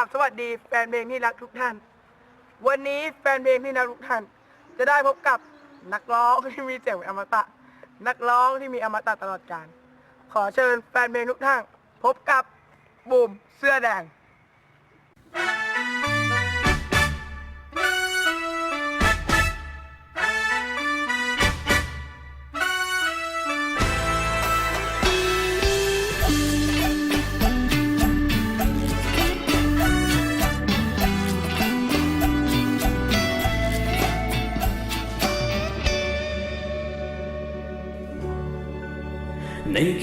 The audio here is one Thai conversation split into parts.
ราบสวัสดีแฟนเพลงที่รักทุกท่าน วันนี้แฟนเพลงที่รักทุกท่าน จะได้พบกับนักร้องที่มีเสียงเป็นอมตะ นักร้องที่มีอมตะตลอดกาลขอเชิญแฟนเพลงทุกท่าน พบกับบุ่มเสื้อแดง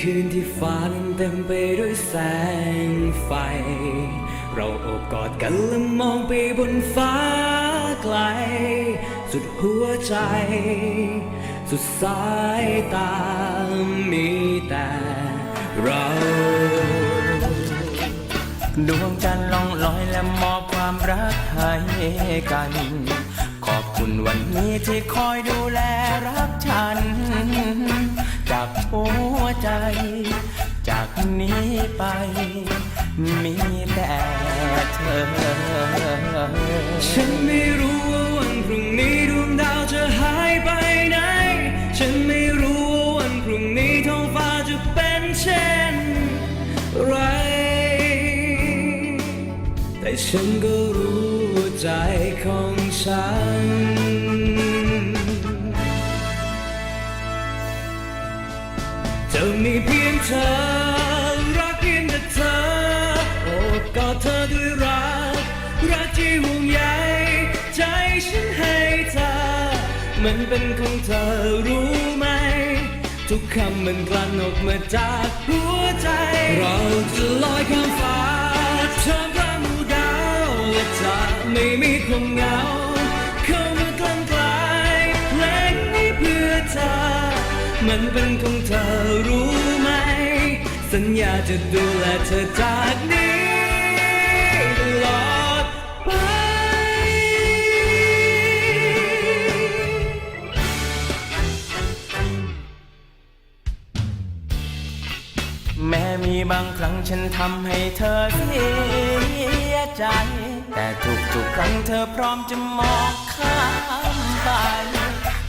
คืนที่ฟ้านั้นเต็มไปด้วยแสงไฟ เราโอบกอดกันและมองไปบนฟ้าไกล สุดหัวใจ สุดสายตามีแต่เราดวงจันทร์ล่องลอยและมอบความรักให้กัน ขอบคุณวันนี้ที่คอยดูแลรักฉัน หัวใจ จากนี้ไป มีแต่เธอ ฉันไม่รู้ว่าวันพรุ่งนี้ดวงดาวจะหายไปไหน ฉันไม่รู้ว่าวันพรุ่งนี้ท้องฟ้าจะเป็นเช่นไร แต่ฉันก็รู้ใจของฉัน มีเพียงเธอ รักเพียงแต่เธอ โอบกอดเธอด้วยรัก รักที่ห่วงใยใจฉันให้เธอ มันเป็นของเธอรู้ไหม ทุกคำมันกลั่นออกมาจากหัวใจ เราจะลอยข้ามฟ้าท่ามกลางหมู่ดาวและจะไม่มีความเหงา มันเป็นของเธอรู้ไหม สัญญาจะดูแลเธอจากนี้ตลอดไป แม้มีบางครั้งฉันทำให้เธอเสียใจ แต่ทุกๆครั้งเธอพร้อมจะมองข้ามไป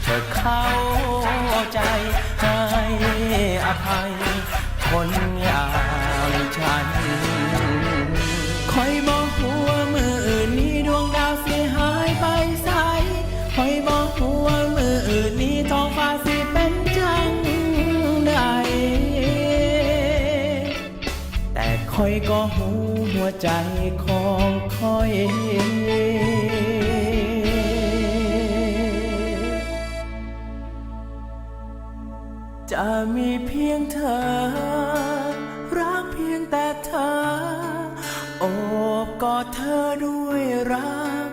เธอเข้าใจ ภัยคนอย่างฉัน คอยบอกหัวมืออื่นนี้ดวงดาวเสียหายไปใสคอยบอกหัวมืออื่นนี้ท้องฟ้าสิเป็นจังใดแต่คอยก็หูหัวใจของคอย จะมีเพียงเธอ รักเพียงแต่เธอ โอบกอดเธอด้วยรัก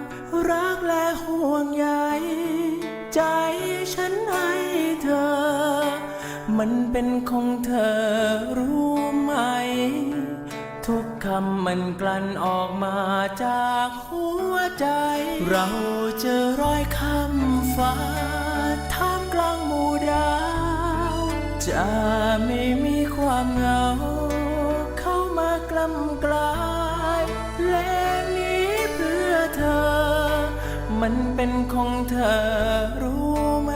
รักและห่วงใยใจฉันให้เธอ มันเป็นของเธอรู้ไหม ทุกคำมันกลั่นออกมาจากหัวใจ เราเจอรอยคำฟ้า จะไม่มีความเหงา เข้ามากล้ำกลายและนี้เพื่อเธอ มันเป็นของเธอรู้ไหม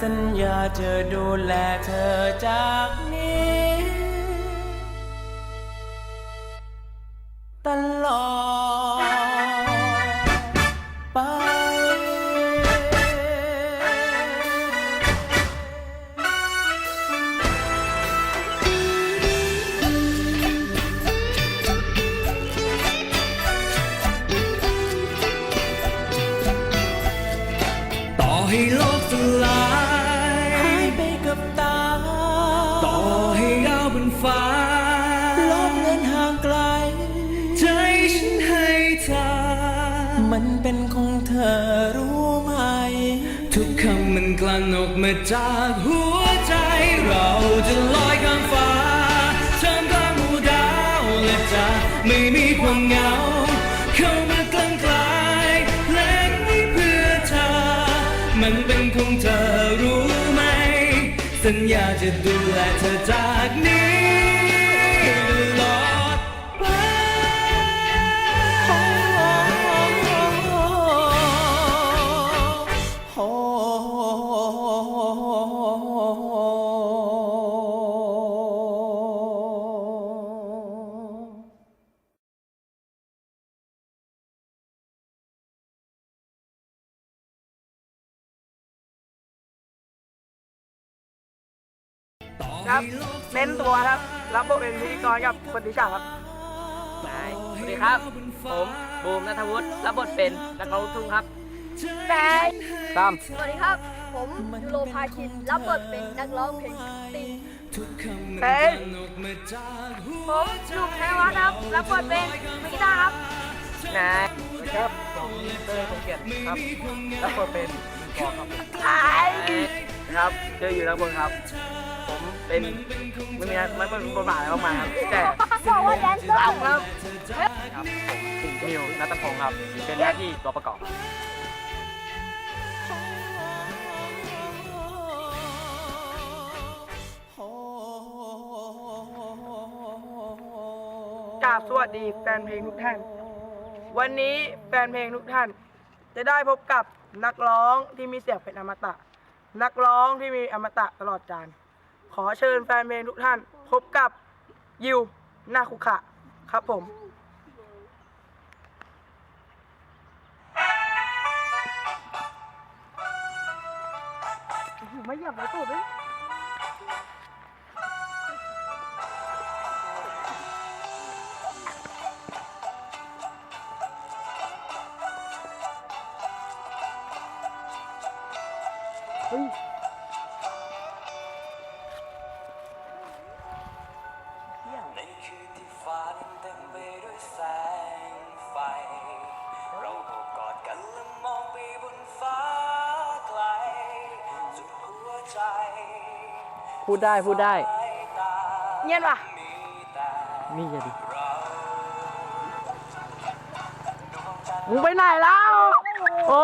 สัญญาจะดูแลเธอจากนี้ ตลอด มันเป็นของเธอรู้ไหม ทุกคำมันกลั่นออกมาจากหัวใจ เราจะลอยข้ามฟ้าท่ามกลางหมู่ดาวและจะไม่มีความเหงา เข้ามากลั่นกลายเพลงนี้เพื่อเธอ มันเป็นของเธอรู้ไหม สัญญาจะดูแลเธอจากนี้ ครับ เน้นตัวครับ รับบทเป็นพิธีกรกับคนที่ฉากครับสวัสดีครับ ผมบูมนัทวุฒิรับบทเป็นนักร้องลูกทุ่งครับแบงตามสวัสดีครับ ผมยูโรพาคินรับบทเป็นนักร้องเพลงติงเฮ้ยผมจุกแพรวัฒน์ครับรับบทเป็นมิกิตาครับนายครับผมเตอร์คงเกียรติครับรับบทเป็นกอครับครับเจออยู่ด้านบนครับ ผมเป็นไม่มีไม่ไม่เป็นบทบาทอะไรมากมายครับแต่บอกว่าแดนเซอร์ครับครับผมมิวนัทพงศ์ครับ เป็นหน้าที่ตัวประกอบกราบสวัสดีแฟนเพลงทุกท่าน วันนี้แฟนเพลงทุกท่าน จะได้พบกับนักร้องที่มีเสียงเป็นอมตะ นักร้องที่มีอมตะตลอดกาล ขอเชิญแฟนเพลงทุกท่าน พบกับยิวนาคุขะครับผมไม่หยับไม่ตูดเลย แสงไฟ เราโอบกอดกันและมองไปบนฟ้าไกล สุดหัวใจพูดได้พูดได้สายตาเงียบว่ะ มีแต่นี่จะดิเราดวงจันทร์ มึงไปไหนแล้ว โอ้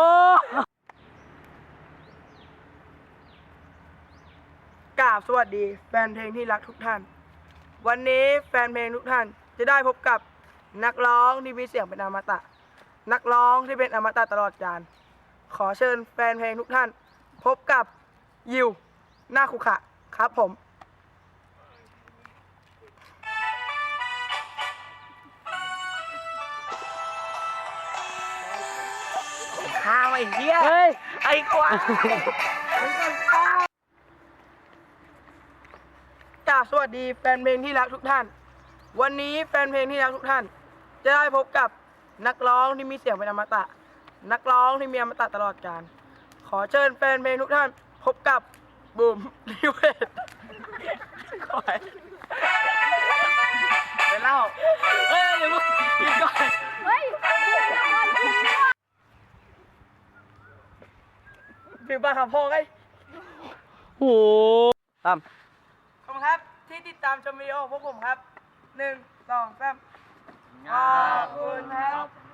กราบสวัสดีแฟนเพลงที่รักทุกท่าน วันนี้แฟนเพลงทุกท่านจะได้พบกับ นักร้องที่มีเสียงเป็นอมตะ นักร้องที่เป็นอมตะตลอดกาลขอเชิญแฟนเพลงทุกท่าน พบกับยิวหน้าคุขะครับผมข้าวไอ้เหี้ยเฮ้ย ไอ้กวางกราบสวัสดีแฟนเพลงที่รักทุกท่าน วันนี้แฟนเพลงที่รักทุกท่าน จะได้พบกับนักร้องที่มีเสียงเป็นอมตะ นักร้องที่มีอมตะตลอดกาลขอเชิญแฟนเพลงทุกท่าน พบกับบูมลิเวตขอให้ไปเล่าเฮ้ยเดี๋ยวมึงหยุดก่อนเฮ้ยฟิวบ้าขับพ่อไงโอ้ตามขอบคุณครับที่ติดตามชมวิดีโอพวกผมครับ หนึ่งสองสามขอบคุณครับ